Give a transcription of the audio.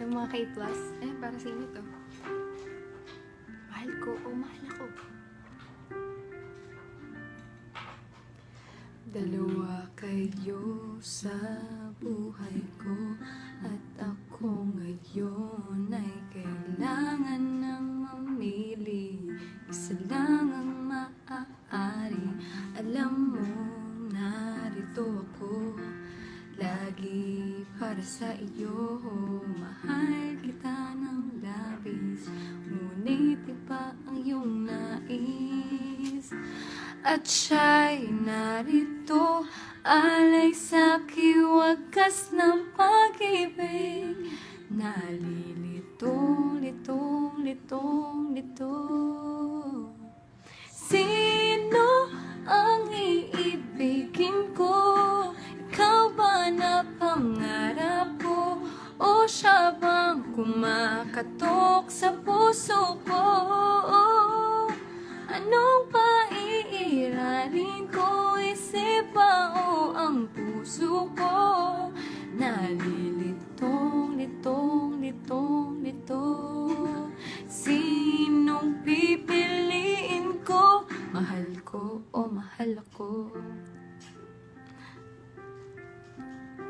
Ng mga kaitwas. Eh, para sino to? Mahal ko o mahal ako? Dalawa kayo sa buhay ko At ako ngayon ay kailangan ng mamili Isa lang ang maaari Alam mo, narito ako Lagi para sa iyo Ngunit iba ang iyong nais. At siya'y narito. Alay sa kiwakas ng pag-ibig. Nalilito, siya bang kumakatok sa puso ko? Anong paiiralin ko? Isip o ang puso ko? Nalilitong, litong, litong, litong Sinong pipiliin ko? Mahal